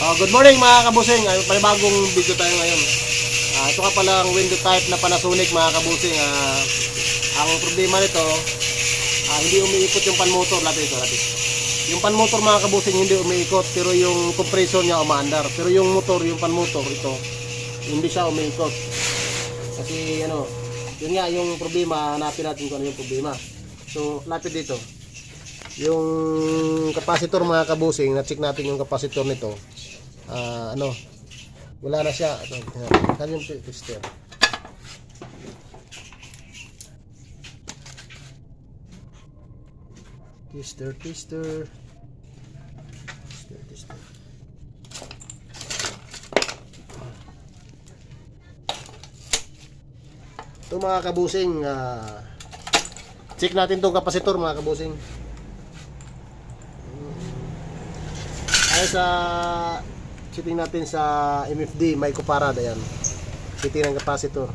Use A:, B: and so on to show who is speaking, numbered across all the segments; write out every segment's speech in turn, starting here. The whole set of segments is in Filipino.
A: Good morning mga kabusing. Ay, panibagong video tayo ngayon. Ah, ito ka palang window type na Panasonic mga kabusing. Ah, ang problema nito, ah, hindi umiikot yung pan motor. Lapit ito, lapit. Yung pan motor mga kabusing hindi umiikot pero yung compressor niya umaandar. Pero yung motor, yung pan motor ito, hindi siya umiikot. Kasi ano, yun nga yung problema, hanapin natin kung ano yung problema. So, lapit dito. Yung capacitor mga kabusing, na-check natin yung capacitor nito. Ah, ano, wala na siya. Tingnan. Saan yung tester? Tester, tester. Tester, tester. Ito mga kabusing, ah, check natin tong kapasitor mga kabusing. Ay sa checking natin sa MFD, may kuparad ayan. Checking ng kapasitor.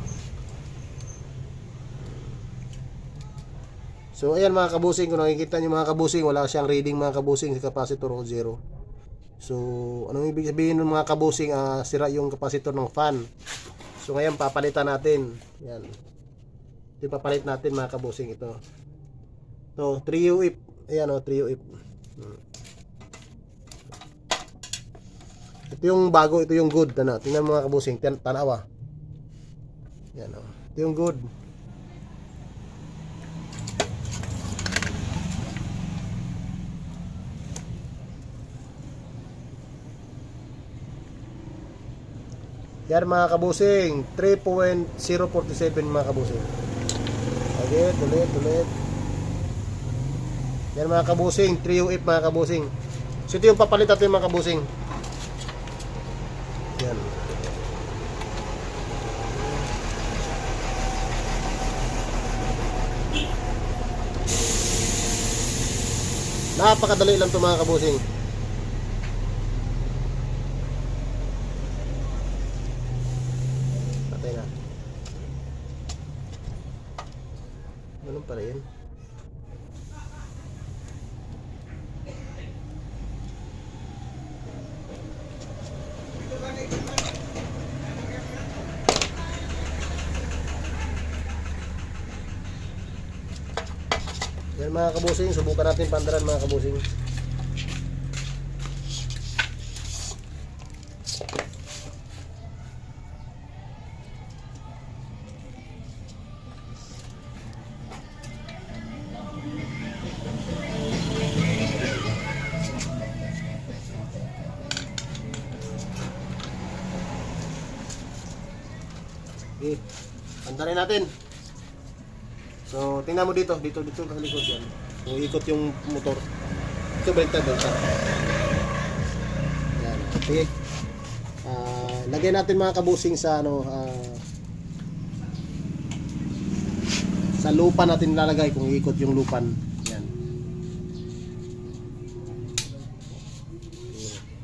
A: So ayan mga kabusing, kung nakikita nyo mga kabusing, wala siyang reading mga kabusing sa kapasitor o zero. So anong ibig sabihin ng mga kabusing, ah, sira yung kapasitor ng fan. So ngayon papalitan natin. Yan. Ito papalit natin mga kabusing ito. To 3 UIP. Ayan o, 3 UIP. Hmm. Ito yung bago, ito yung good. Ano, tingnan mga kabusing, tan tanawa. Yan o. Ito yung good. Yan mga kabusing, 3.047 mga kabusing. Okay, ulit, ulit. Yan mga kabusing, 3 UF mga kabusing. So ito yung papalit natin mga kabusing. Yan. Napakadali lang to mga kabusing. Patay na. Ganun pala yun. Yan mga kabusing, subukan natin pandaran mga kabusing. Okay, pandarin natin. So, tingnan mo dito, dito, dito sa likod yan. Kung ikot yung motor. Ito, baliktad, baliktad. Yan, okay. Ah, lagay natin mga kabusing sa ano, ah, sa lupa natin lalagay kung ikot yung lupan. Yan.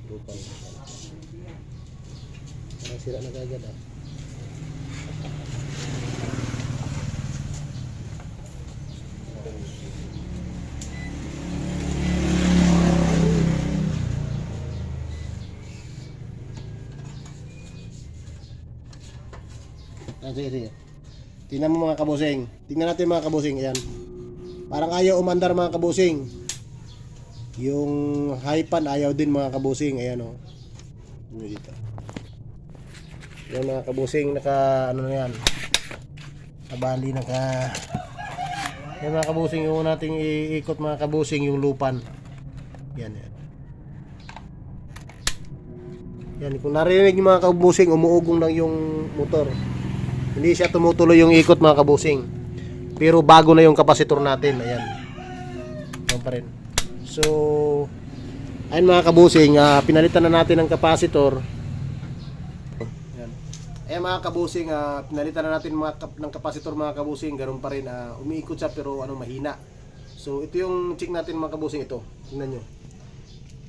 A: Lupan. Sira na kagad ah. Ah, sige, sige. Tingnan mo mga kabusing. Tingnan natin mga kabusing. Ayan. Parang ayaw umandar mga kabusing. Yung high pan ayaw din mga kabusing. Ayan o. Ano dito. Yan mga kabusing. Naka ano na yan. Kabali naka yan mga kabusing. Yung nating iikot mga kabusing yung lupan. Yan yan. Yan, kung narinig mga kabusing, umuugong lang yung motor. Hindi siya tumutuloy yung ikot mga kabusing. Pero bago na yung kapasitor natin. Ayan. Ayan pa rin. So, ayun mga kabusing, ah, pinalitan na natin ang kapasitor. Ayan. Ayan mga kabusing, ah, pinalitan na natin mga kap- ng kapasitor mga kabusing. Ganun pa rin. ah, umiikot siya pero ano, mahina. So, ito yung check natin mga kabusing ito. Tingnan nyo.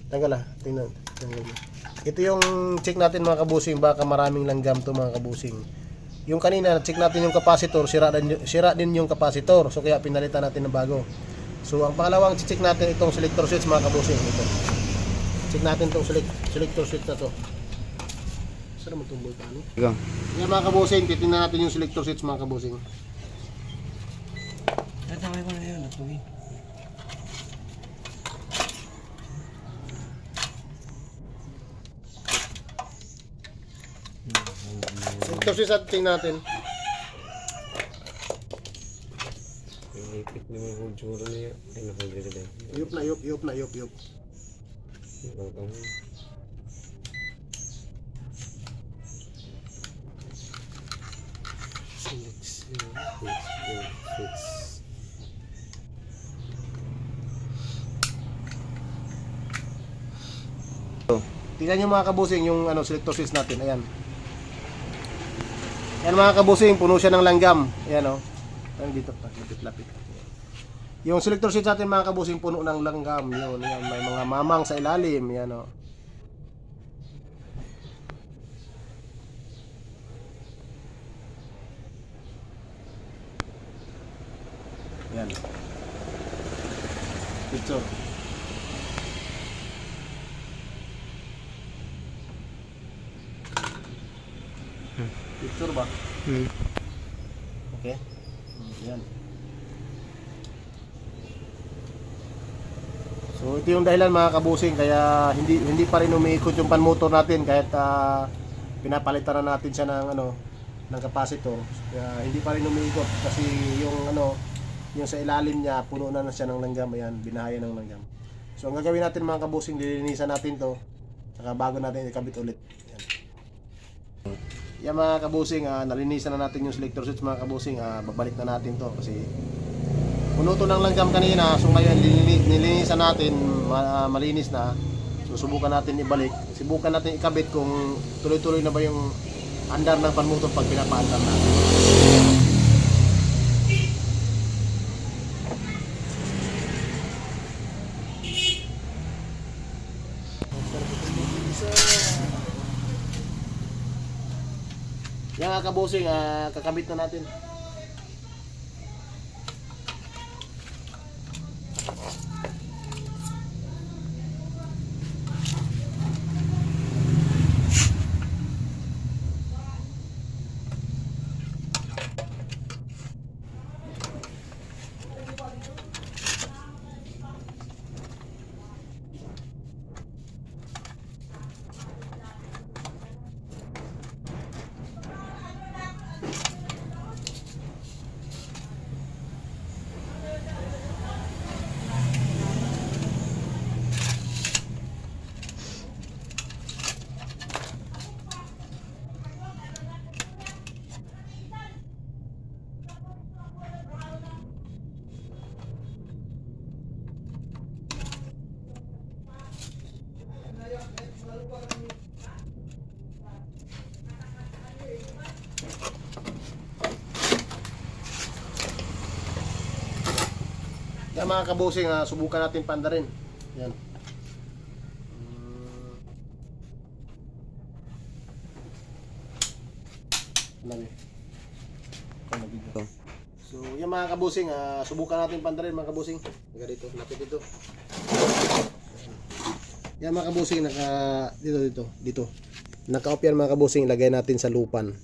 A: Tanggal ah. Tingnan. Tanggal. Ito yung check natin mga kabusing. Baka maraming langgam to mga kabusing. Yung kanina, check natin yung capacitor, sira din, sira din yung capacitor. So kaya pinalitan natin ng bago. So ang pangalawang check natin itong selector switch mga kabusing ito. Check natin itong select, selector switch na to. Saan naman tumboy pa ano? Yan mga kabusing, titingnan natin yung selector switch mga kabusing.
B: Tataway ko na yun. Natuloy.
A: Switch natin tingnan natin.
B: Ipit naman yung tsura niya. Ay, nakaganda din.
A: Yup na yup, yup na yup, yup.
B: Ikaw
A: Tingnan nyo mga kabusing yung ano, selector switch natin. Ayan. Yan mga kabusing, puno siya ng langgam. Ayan o. Oh. Ayan dito pa, lapit-lapit. Yung selector switch natin mga kabusing, puno ng langgam. Yun, yan, may mga mamang sa ilalim. Yan o. Oh. Yan. Picture. Picture ba?
B: Hmm.
A: Okay. Yan. So ito yung dahilan mga kabusing kaya hindi hindi pa rin umiikot yung panmotor natin kahit ah, pinapalitan na natin siya ng ano ng capacitor. Kaya hindi pa rin umiikot kasi yung ano yung sa ilalim niya puno na, na siya ng langgam ayan binahaya ng langgam. So ang gagawin natin mga kabusing lilinisan natin to saka bago natin ikabit ulit. Yan. Mga kabusing, ah, nalinisan na natin yung selector switch mga kabusing, ah, babalik na natin to kasi puno to ng langgam kanina, so ngayon nilini- nilinisan natin, ah, malinis na. So subukan natin ibalik, subukan natin ikabit kung tuloy-tuloy na ba yung andar ng panmotor pag pinapaandar natin. Yan mga kabusing, ah, kakabit na natin. Yan mga kabusing, ah, subukan natin panda rin. Yan. Lagi. So, yan mga kabusing, ah, subukan natin panda rin mga kabusing. Hanggang dito, lapit dito. Yan mga kabusing, naka dito dito, dito. Naka-off yan mga kabusing, lagay natin sa lupan.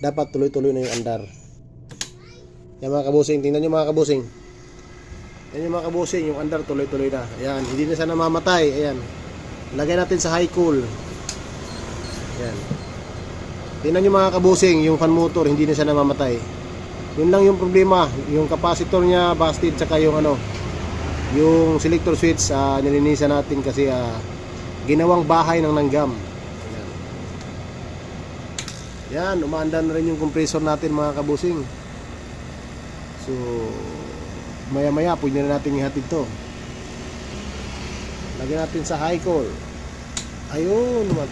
A: Dapat tuloy-tuloy na yung andar. Yan mga kabusing, tingnan nyo mga kabusing. Yan yung mga kabusing, yung andar tuloy-tuloy na. Ayan, hindi na siya namamatay. Ayan. Lagay natin sa high cool. Ayan. Tingnan nyo mga kabusing, yung fan motor, hindi na siya namamatay. Yun lang yung problema, yung capacitor niya busted, tsaka yung ano, yung selector switch, ah, nilinisan natin kasi ah, ginawang bahay ng langgam. Ayan. Yan, umaandar na rin yung compressor natin mga kabusing. So, maya maya pwede na natin ihatid to. Lagyan natin sa high call ayun naman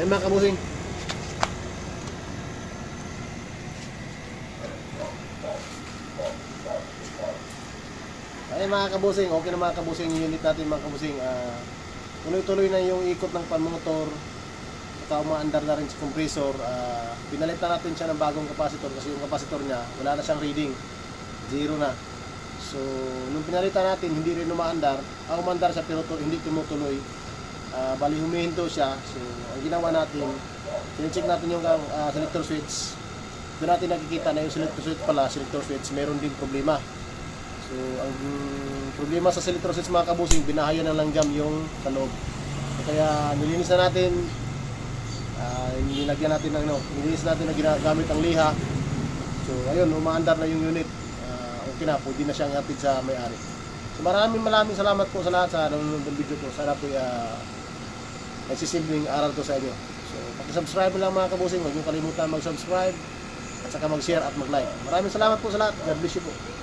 A: sa'yo mga kabusing. Ay mga kabusing okay na mga kabusing yung unit natin mga kabusing. Ah, tuloy-tuloy na yung ikot ng panmotor at umaandar na rin sa compressor Ah, pinalitan natin siya ng bagong capacitor kasi yung capacitor niya wala na siyang reading zero na so nung pinalitan natin hindi rin umaandar ah, umandar siya pero tu- hindi tumutuloy Ah, bali humihinto siya. So, ang ginawa natin, sinecheck natin yung ah, selector switch. Doon natin nakikita na yung selector switch pala, selector switch, meron din problema. So, ang problema sa selector switch mga kabusing, binahayan ng langgam yung sa. So, kaya nilinis na natin, ah, nilagyan natin ng ano, nilinis natin na ginagamit ang liha. So, ayun, umaandar na yung unit. Ah, okay na, pwede na siyang hatid sa may-ari. So, maraming maraming salamat po sa lahat sa nanonood ng video ko. Sana po uh, nagsisimpleng aral to sa inyo. So, paki-subscribe lang mga kabusing. Huwag niyo kalimutan mag-subscribe at saka mag-share at mag-like. Maraming salamat po sa lahat. God bless you po.